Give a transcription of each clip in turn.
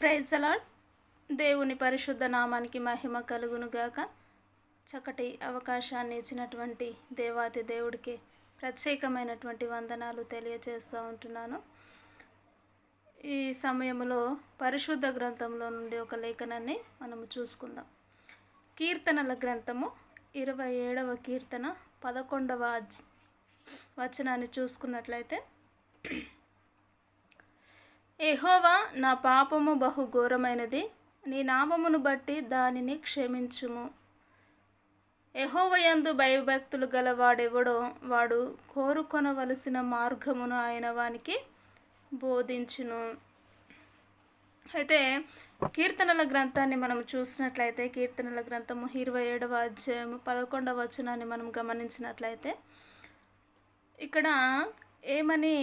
Praise అలాడ్ దేవుని పరిశుద్ధ నామానికి మహిమ కలుగునుగాక. చక్కటి అవకాశాన్ని ఇచ్చినటువంటి దేవాతి దేవుడికి ప్రత్యేకమైనటువంటి వందనాలు తెలియజేస్తూ ఉంటున్నాను. ఈ సమయంలో పరిశుద్ధ గ్రంథంలో నుండి ఒక లేఖనాన్ని మనము చూసుకుందాం. కీర్తనల గ్రంథము ఇరవై ఏడవ కీర్తన పదకొండవ వచనాన్ని చూసుకున్నట్లయితే ఎహోవా నా పాపము బహు ఘోరమైనది నీ నామమును బట్టి దానిని క్షమించుము. ఎహోవయందు భయభక్తులు గలవాడెవడో వాడు కోరుకొనవలసిన మార్గమును ఆయన వానికి బోధించును. అయితే కీర్తనల గ్రంథాన్ని మనం చూసినట్లయితే కీర్తనల గ్రంథము ఇరవై ఏడవ అధ్యాయము పదకొండవ వచనాన్ని మనం గమనించినట్లయితే ఇక్కడ ఏమని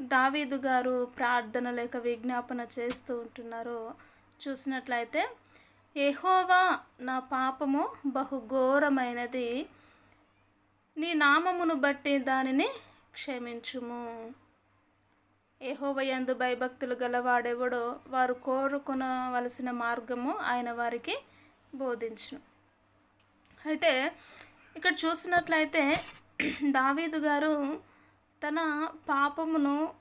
దావీదు గారు ప్రార్థన లేక విజ్ఞాపన చేస్తూ ఉంటున్నారో చూసినట్లయితే ఎహోవా నా పాపము బహు ఘోరమైనది నీ నామమును బట్టి దానిని క్షమించుము. ఏహోవయందు భయభక్తులు గలవాడెవడో వారు కోరుకొనవలసిన మార్గము ఆయన వారికి బోధించును. అయితే ఇక్కడ చూసినట్లయితే దావీదు గారు తన పాపమును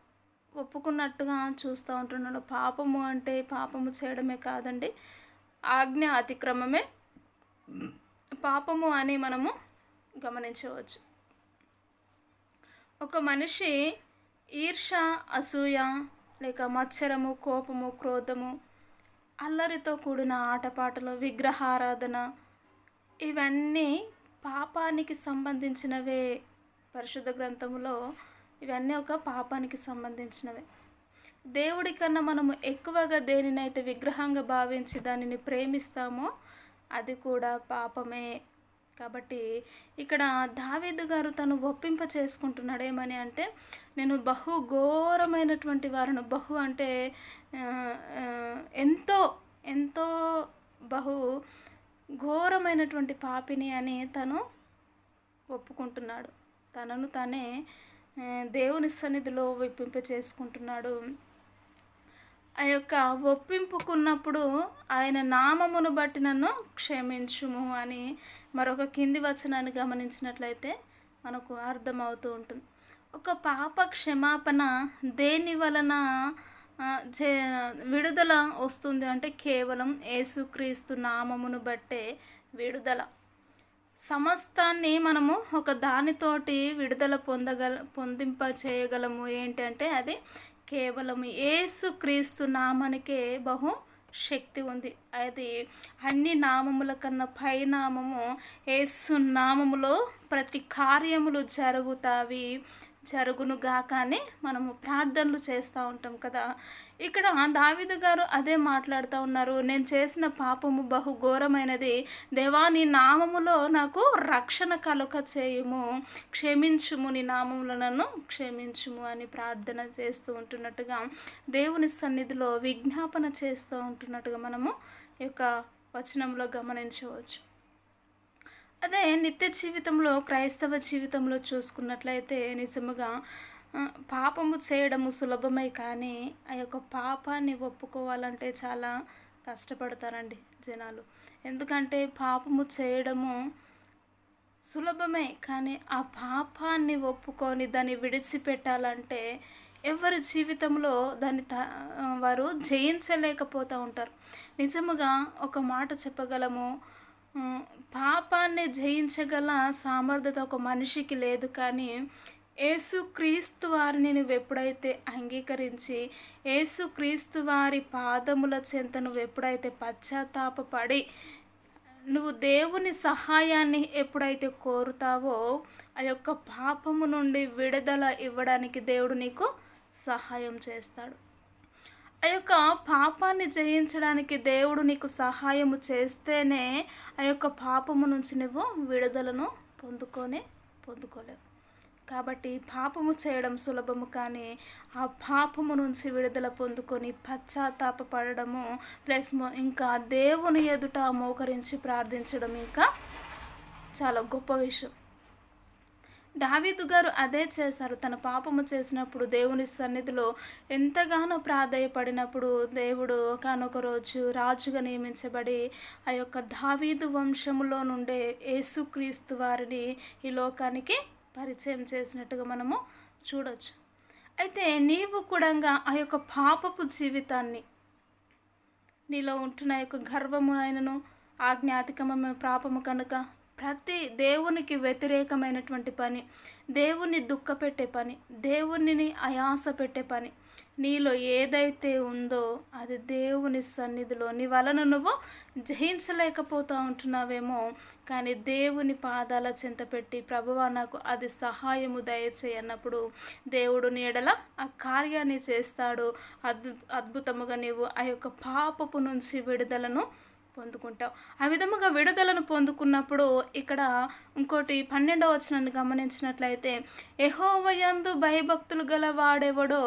ఒప్పుకున్నట్టుగా చూస్తూ ఉంటున్నాడు. పాపము అంటే పాపము చేయడమే కాదండి ఆజ్ఞ అతిక్రమమే. పాపము అని మనము గమనించవచ్చు. ఒక మనిషి ఈర్ష అసూయ లేక మత్సరము కోపము క్రోధము అల్లరితో కూడిన ఆటపాటలు విగ్రహారాధన ఇవన్నీ పాపానికి సంబంధించినవే. పరిశుద్ధ గ్రంథములో ఇవన్నీ ఒక పాపానికి సంబంధించినవి. దేవుడి కన్నా మనము ఎక్కువగా దేనినైతే విగ్రహంగా భావించి దానిని ప్రేమిస్తామో అది కూడా పాపమే. కాబట్టి ఇక్కడ దావీదు గారు తను ఒప్పింప చేసుకుంటున్నాడు ఏమని అంటే నేను బహు ఘోరమైనటువంటి వారిని బహు అంటే ఎంతో ఎంతో బహు ఘోరమైనటువంటి పాపిని అని తను ఒప్పుకుంటున్నాడు. తనను తానే దేవుని సన్నిధిలో ఒప్పింప చేసుకుంటున్నాడు ఆ యొక్క ఒప్పింపుకున్నప్పుడు ఆయన నామమును బట్టి నన్ను క్షమించుము అని మరొక కింది వచనాన్ని గమనించినట్లయితే మనకు అర్థమవుతూ ఉంటుంది. ఒక పాప క్షమాపణ దేని వలన చే విడుదల వస్తుంది అంటే కేవలం యేసుక్రీస్తు నామమును బట్టే విడుదల. సమస్తాన్ని మనము ఒక దానితోటి విడుదల పొందగల పొందింప చేయగలము ఏంటంటే అది కేవలం యేసుక్రీస్తు నామానికే బహు శక్తి ఉంది. అది అన్ని నామముల కన్నా పై నామము నామములో ప్రతి కార్యములు జరుగుతావి జరుగును గాక అని మనము ప్రార్థనలు చేస్తూ ఉంటాం కదా. ఇక్కడ దావిద గారు అదే మాట్లాడుతూ ఉన్నారు. నేను చేసిన పాపము బహు ఘోరమైనది దేవా నీ నామములో నాకు రక్షణ కలుక చేయుము. క్షమించుము నీ నామములో నన్ను క్షమించుము అని ప్రార్థన చేస్తూ ఉంటున్నట్టుగా దేవుని సన్నిధిలో విజ్ఞాపన చేస్తూ ఉంటున్నట్టుగా మనము ఈ యొక్క వచనంలో గమనించవచ్చు. అదే నిత్య జీవితంలో క్రైస్తవ జీవితంలో చూసుకున్నట్లయితే నిజముగా పాపము చేయడము సులభమే కానీ ఆ యొక్క పాపాన్ని ఒప్పుకోవాలంటే చాలా కష్టపడతారండి జనాలు. ఎందుకంటే పాపము చేయడము సులభమే కానీ ఆ పాపాన్ని ఒప్పుకొని దాన్ని విడిచిపెట్టాలంటే ఎవరి జీవితంలో దాన్ని త వారు జయించలేకపోతూ ఉంటారు. నిజముగా ఒక మాట చెప్పగలము పాపాన్ని జయించగల సామర్థ్యత ఒక మనిషికి లేదు కానీ ఏసుక్రీస్తు వారిని నువ్వు ఎప్పుడైతే అంగీకరించి ఏసుక్రీస్తు వారి పాదముల చెంత నువ్వు ఎప్పుడైతే పశ్చాత్తాపపడి నువ్వు దేవుని సహాయాన్ని ఎప్పుడైతే కోరుతావో ఆ యొక్క పాపము నుండి విడుదల ఇవ్వడానికి దేవుడు నీకు సహాయం చేస్తాడు. ఆ యొక్క పాపాన్ని జయించడానికి దేవుడు నీకు సహాయము చేస్తేనే ఆ యొక్క పాపము నుంచి నువ్వు విడుదలను పొందుకొని పొందుకోలేవు. కాబట్టి పాపము చేయడం సులభము కానీ ఆ పాపము నుంచి విడుదల పొందుకొని పశ్చాత్తాప పడడము ప్లస్ ఇంకా దేవుని ఎదుట మోకరించి ప్రార్థించడం ఇంకా చాలా గొప్ప విషయం. దావీదు గారు అదే చేశారు. తన పాపము చేసినప్పుడు దేవుని సన్నిధిలో ఎంతగానో ప్రాధాయపడినప్పుడు దేవుడు ఒకనొక రోజు రాజుగా నియమించబడి ఆ యొక్క దావీదు వంశములో నుండే యేసుక్రీస్తు వారిని ఈ లోకానికి పరిచయం చేసినట్టుగా మనము చూడొచ్చు. అయితే నీవు కూడా ఆ యొక్క పాపపు జీవితాన్ని నీలో ఉంటున్న యొక్క గర్వము ఆయనను ఆజ్ఞాతికమైన పాపము కనుక ప్రతి దేవునికి వ్యతిరేకమైనటువంటి పని దేవుణ్ణి దుఃఖపెట్టే పని దేవునిని అయాస పెట్టే పని నీలో ఏదైతే ఉందో అది దేవుని సన్నిధిలో. నీ వలన నువ్వు జయించలేకపోతూ ఉంటున్నావేమో కానీ దేవుని పాదాల చింత పెట్టి ప్రభువ నాకు అది సహాయము దయచేయన్నప్పుడు దేవుడు నీడల ఆ కార్యాన్ని చేస్తాడు. అద్భు అద్భుతముగా నీవు ఆ యొక్క పాపపు నుంచి విడుదలను పొందుకుంటావు. ఆ విధముగా విడుదలను పొందుకున్నప్పుడు ఇక్కడ ఇంకోటి పన్నెండవ వచనాన్ని గమనించినట్లయితే ఎహోవయందు భయభక్తులు గల వాడెవడో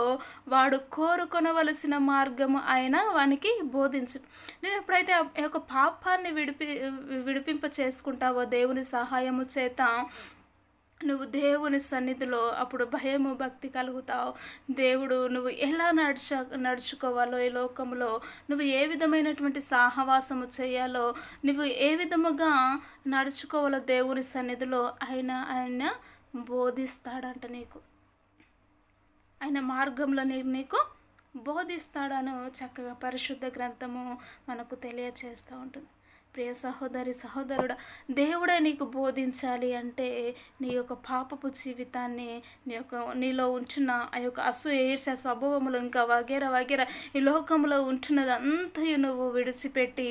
వాడు కోరుకొనవలసిన మార్గము ఆయన వానికి బోధించు. నువ్వు ఎప్పుడైతే ఆ యొక్క పాపాన్ని విడిపి విడిపింప చేసుకుంటావో దేవుని సహాయము చేత నువ్వు దేవుని సన్నిధిలో అప్పుడు భయము భక్తి కలుగుతావు. దేవుడు నువ్వు ఎలా నడుచ నడుచుకోవాలో ఈ లోకంలో నువ్వు ఏ విధమైనటువంటి సాహవాసము చేయాలో నువ్వు ఏ విధముగా నడుచుకోవాలో దేవుని సన్నిధిలో ఆయన ఆయన బోధిస్తాడంట నీకు. ఆయన మార్గంలో నీ- నీకు బోధిస్తాడను చక్కగా పరిశుద్ధ గ్రంథము మనకు తెలియచేస్తూ ఉంటుంది. ప్రియ సహోదరి సహోదరుడా దేవుడే నీకు బోధించాలి అంటే నీ యొక్క పాపపు జీవితాన్ని నీ యొక్క నీలో ఉంచున్న ఆ యొక్క అసూయ ఈర్ష స్వభావములు ఇంకా వగేర వగేర ఈ లోకంలో ఉంటున్నదంతయు నువ్వు విడిచిపెట్టి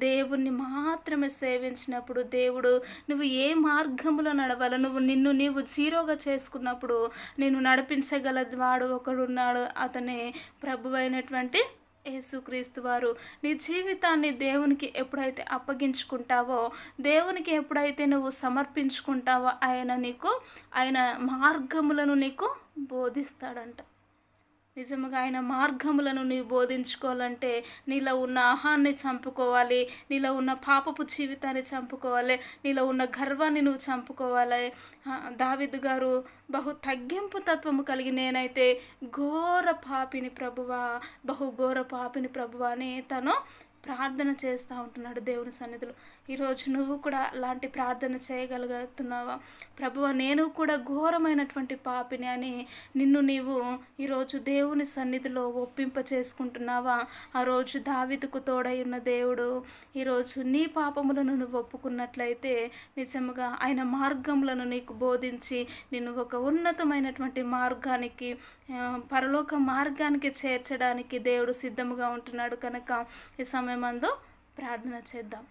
దేవుణ్ణి మాత్రమే సేవించినప్పుడు దేవుడు నువ్వు ఏ మార్గంలో నడవాలో నువ్వు నిన్ను నీవు జీరోగా చేసుకున్నప్పుడు నేను నడిపించగల వాడు ఒకడున్నాడు అతనే ప్రభు అయినటువంటి యేసుక్రీస్తు వారు నీ జీవితాన్ని దేవునికి ఎప్పుడైతే అప్పగించుకుంటావో దేవునికి ఎప్పుడైతే నువ్వు సమర్పించుకుంటావో ఆయన నీకు ఆయన మార్గములను నీకు బోధిస్తాడంట. నిజముగా ఆయన మార్గములను నీవు బోధించుకోవాలంటే నీలో ఉన్న ఆహాన్ని చంపుకోవాలి నీలో ఉన్న పాపపు జీవితాన్ని చంపుకోవాలి నీలో ఉన్న గర్వాన్ని నువ్వు చంపుకోవాలి. దావిద్ గారు బహు తగ్గింపు తత్వము కలిగి నేనైతే ఘోర పాపిని ప్రభువా బహు ఘోర పాపిని ప్రభువా అని తను ప్రార్థన చేస్తూ ఉంటున్నాడు దేవుని సన్నిధిలో. ఈరోజు నువ్వు కూడా అలాంటి ప్రార్థన చేయగలుగుతున్నావా? ప్రభువ నేను కూడా ఘోరమైనటువంటి పాపిని అని నిన్ను నీవు ఈరోజు దేవుని సన్నిధిలో ఒప్పింప చేసుకుంటున్నావా? ఆ రోజు దావిదుకు తోడై ఉన్న దేవుడు ఈరోజు నీ పాపములను నువ్వు ఒప్పుకున్నట్లయితే నిజముగా ఆయన మార్గములను నీకు బోధించి నిన్ను ఒక ఉన్నతమైనటువంటి మార్గానికి పరలోక మార్గానికి చేర్చడానికి దేవుడు సిద్ధముగా ఉంటున్నాడు కనుక ఈ సమయమందు ప్రార్థన చేద్దాం.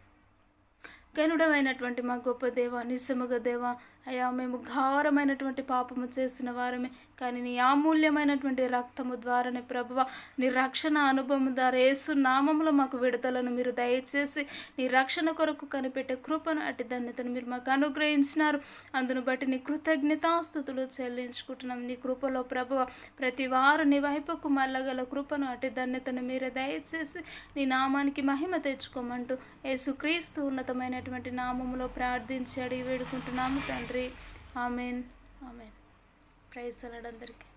గనుడమైనటువంటి మా గొప్ప దేవ నిస్సముగ దేవ అయ్యా మేము ఘోరమైనటువంటి పాపము చేసిన వారమే. కానీ నీ అమూల్యమైనటువంటి రక్తము ద్వారానే ప్రభువ నీ రక్షణ అనుభవం ద్వారా యేసు నామములో మాకు విడుదలను. మీరు దయచేసి నీ రక్షణ కొరకు కనిపెట్టే కృపను అటు ధన్యతను మీరు మాకు అనుగ్రహించినారు. అందును బట్టి నీ కృతజ్ఞతాస్థుతులు చెల్లించుకుంటున్నాం. నీ కృపలో ప్రభువ ప్రతి వారు నీ వైపుకు మల్లగల కృపను అటు ధన్యతను మీరే దయచేసి నీ నామానికి మహిమ తెచ్చుకోమంటూ యేసుక్రీస్తు ఉన్నతమైనటువంటి నామములో ప్రార్థించి అడిగి వేడుకుంటున్నాము తండ్రి. நன்றி. ஆமேன். ஆமேன். ப்ரைஸ் எல்லாம் நடந்திருக்கு